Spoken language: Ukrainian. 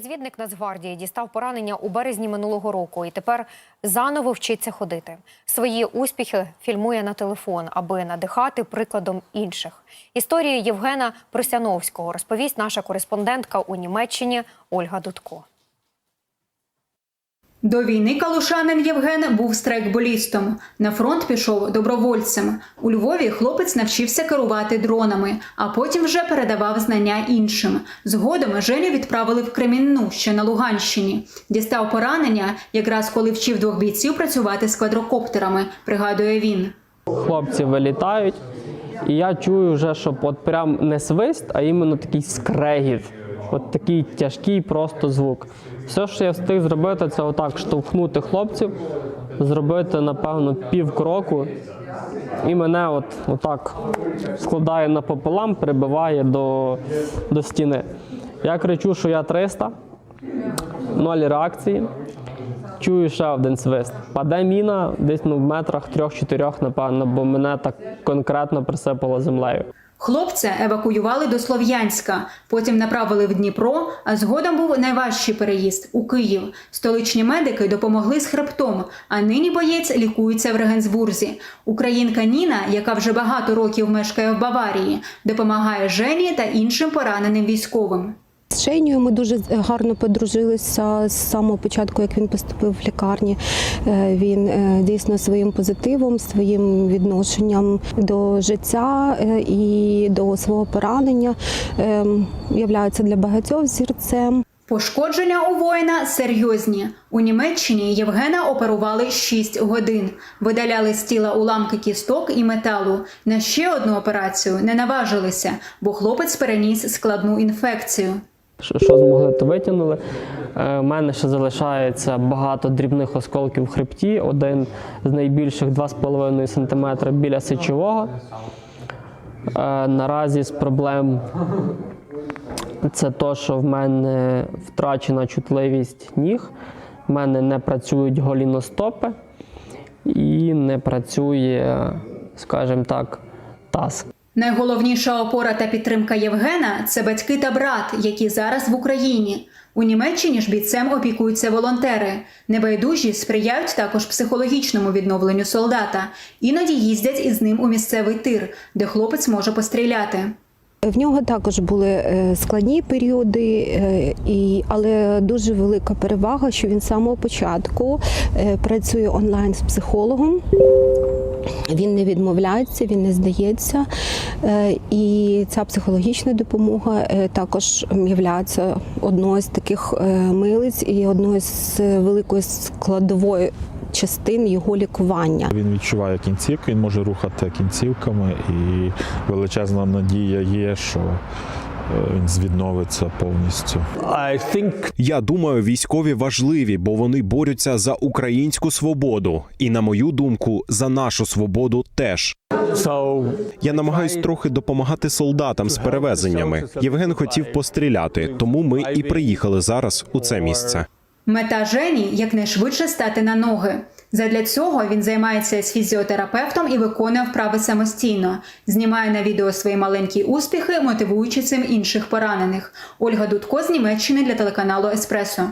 Розвідник Нацгвардії дістав поранення у березні минулого року і тепер заново вчиться ходити. Свої успіхи фільмує на телефон, аби надихати прикладом інших. Історію Євгена Просяновського розповість наша кореспондентка у Німеччині Ольга Дудко. До війни калушанин Євген був страйкболістом. На фронт пішов добровольцем. У Львові хлопець навчився керувати дронами, а потім вже передавав знання іншим. Згодом Женю відправили в Кремінну, що на Луганщині. Дістав поранення, якраз коли вчив двох бійців працювати з квадрокоптерами, пригадує він. хлопці вилітають, і я чую вже, що от прям не свист, а іменно такий скрегіт. От такий тяжкий просто звук. Все, що я встиг зробити, це отак штовхнути хлопців, зробити, напевно, пів кроку, і мене от, отак складає напополам, прибиває до, до стіни. Я кричу, що я 300, ноль реакції. Чую ще один свист. Паде міна десь ну, в метрах трьох-чотирьох, напевно, бо мене так конкретно присипало землею. Хлопця евакуювали до Слов'янська, потім направили в Дніпро, а згодом був найважчий переїзд у Київ. Столичні медики допомогли з хребтом, а нині боєць лікується в Регенсбурзі. Українка Ніна, яка вже багато років мешкає в Баварії, допомагає Жені та іншим пораненим військовим. З Женєю ми дуже гарно подружилися з самого початку, як він поступив в лікарні. Е, Він е, дійсно своїм позитивом, своїм відношенням до життя е, і до свого поранення е, являється для багатьох зірцем. Пошкодження у воїна серйозні. У Німеччині Євгена оперували 6 годин. Видаляли з тіла уламки кісток і металу. На ще одну операцію не наважилися, бо хлопець переніс складну інфекцію. Що, змогли, то витягнули. Е, У мене ще залишається багато дрібних осколків в хребті. Один з найбільших 2,5 см біля сечового. Е, Наразі з проблем це то, що в мене втрачена чутливість ніг, в мене не працюють голіностопи і не працює, скажімо так, таз. Найголовніша опора та підтримка Євгена це батьки та брат, які зараз в Україні. У Німеччині ж бійцем опікуються волонтери. Небайдужі сприяють також психологічному відновленню солдата. Іноді їздять із ним у місцевий тир, де хлопець може постріляти. В нього також були е, складні періоди, е, але дуже велика перевага, що він з самого початку е, працює онлайн з психологом. Він не відмовляється, він не здається. Е, І ця психологічна допомога е, також є одною з таких е, милиць і одною з великої складової частин його лікування. Він відчуває кінцівки, він може рухати кінцівками, і величезна надія є, що він відновиться повністю. Я думаю, військові важливі, бо вони борються за українську свободу, і на мою думку, за нашу свободу теж. Я намагаюсь трохи допомагати солдатам з перевезеннями. Євген хотів постріляти, тому ми і приїхали зараз у це місце. Мета Жені якнайшвидше стати на ноги. Задля цього він займається з фізіотерапевтом і виконує вправи самостійно. Знімає на відео свої маленькі успіхи, мотивуючи цим інших поранених. Ольга Дудко з Німеччини для телеканалу Еспресо.